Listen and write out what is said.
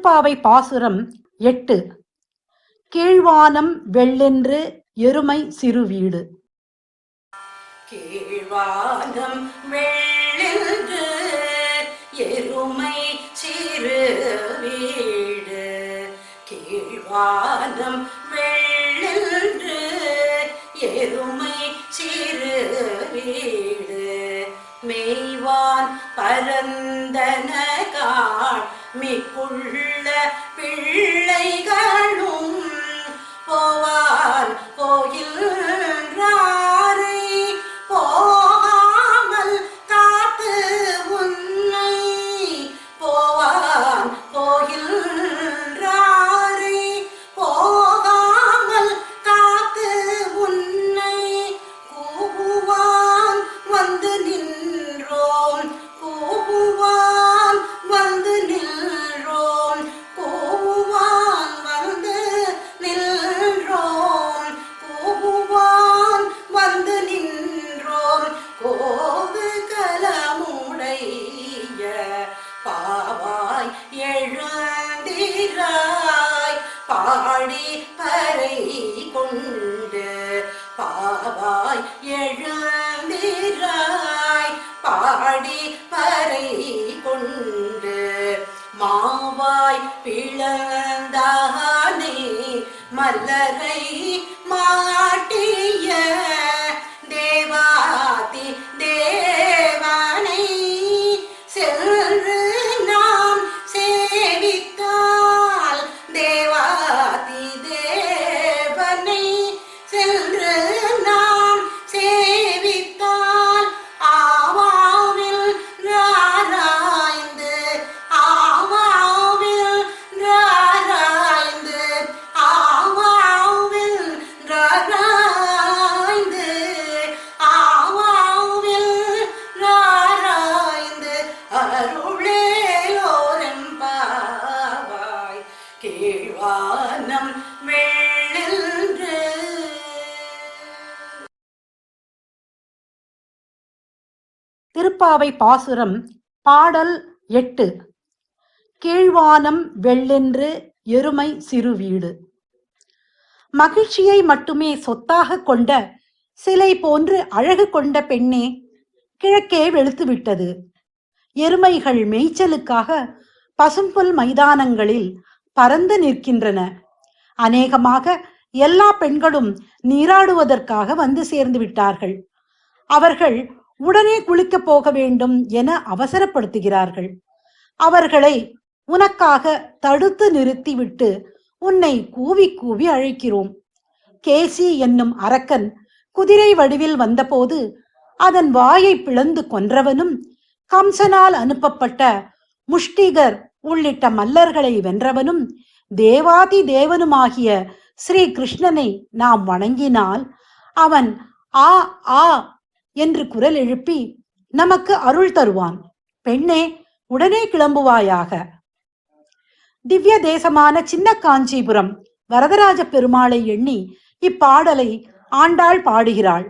பாசுரம் எட்டு. கீழ்வானம் வெள்ளென்று எருமை சிறு வீடு. கீழ்வானம் வெள்ளென்று எருமை சிறு வீடு. கீழ்வானம் வெள்ளென்று எருமை சிறு வீடு. மெய்வான் பரந்தன América. பாவாய் எழுந்திராய் பாடி பறை கொண்டு மாவாய் பிளந்தானே மல்லரை மா வானம் வெள்ளென்று திருப்பாவை பாசுரம் பாடல் எட்டு. கீழ்வானம் வெள்ளென்று எருமை சிறு வீடு. மகிழ்ச்சியை மட்டுமே சொத்தாக கொண்ட சிலை போன்று அழகு கொண்ட பெண்ணே கிழக்கே வெளுத்துவிட்டது எருமைகள் மேய்ச்சலுக்காக பசும்புல் மைதானங்களில் பறந்து நிற்கின்றன. அநேகமாக எல்லா பெண்களும் நீராடுவதற்காக வந்து சேர்ந்து விட்டார்கள். அவர்கள் உடனே குளிக்கப் போக வேண்டும் என அவசரப்படுத்துகிறார்கள். அவர்களை உனக்காக தடுத்து நிறுத்திவிட்டு உன்னை கூவி கூவி அழைக்கிறோம். கேசி என்னும் அரக்கன் குதிரை வடிவில் வந்தபோது அதன் வாயை பிளந்து கொன்றவனும் கம்சனால் அனுப்பப்பட்ட முஷ்டிகர் உள்ளிட்ட மல்லர்களை வென்றவனும் தேவாதி தேவனுமாகிய ஸ்ரீ கிருஷ்ணனை நாம் வணங்கினால் அவன் ஆ ஆ என்று குரல் எழுப்பி நமக்கு அருள் தருவான். பெண்ணே உடனே கிளம்புவாயாக. திவ்ய தேசமான சின்ன காஞ்சிபுரம் வரதராஜ பெருமாளை எண்ணி இப்பாடலை ஆண்டாள் பாடுகிறாள்.